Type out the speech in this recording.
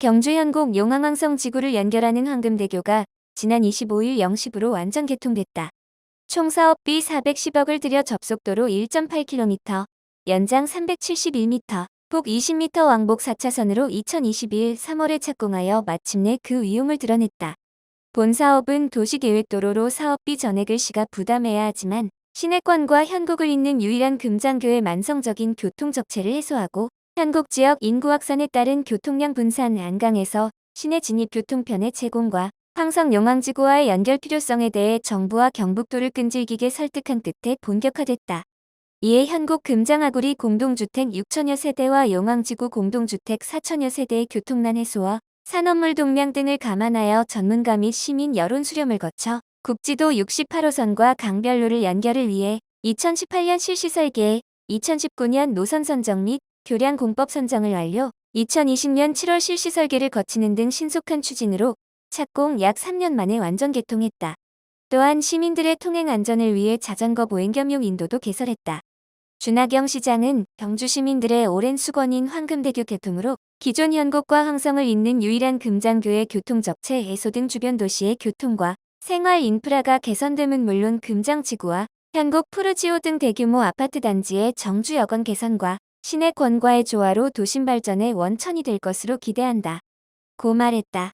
경주 현곡 용항항성 지구를 연결하는 황금대교가 지난 25일 0시부로 완전 개통됐다. 총 사업비 410억을 들여 접속도로 1.8km, 연장 371m, 폭 20m 왕복 4차선으로 2021 3월에 착공하여 마침내 그 위용을 드러냈다. 본 사업은 도시계획도로로 사업비 전액을 시가 부담해야 하지만 시내권과 현곡을 잇는 유일한 금장교의 만성적인 교통적체를 해소하고 현곡 지역 인구 확산에 따른 교통량 분산 안강에서 시내 진입 교통편의 제공과 황성 용왕지구와의 연결 필요성에 대해 정부와 경북도를 끈질기게 설득한 끝에 본격화됐다. 이에 현곡 금장아구리 공동주택 6천여 세대와 용왕지구 공동주택 4천여 세대의 교통난 해소와 산업물 동량 등을 감안하여 전문가 및 시민 여론 수렴을 거쳐 국지도 68호선과 강변로를 연결을 위해 2018년 실시 설계, 2019년 노선 선정 및 교량 공법 선정을 완료, 2020년 7월 실시 설계를 거치는 등 신속한 추진으로 착공 약 3년 만에 완전 개통했다. 또한 시민들의 통행 안전을 위해 자전거 보행 겸용 인도도 개설했다. 준하경 시장은 경주 시민들의 오랜 수건인 황금대교 개통으로 기존 현곡과 황성을 잇는 유일한 금장교의 교통적체 해소 등 주변 도시의 교통과 생활 인프라가 개선됨은 물론 금장지구와 현곡 푸르지오 등 대규모 아파트 단지의 정주 여건 개선과 시내 권과의 조화로 도심 발전의 원천이 될 것으로 기대한다. 고 말했다.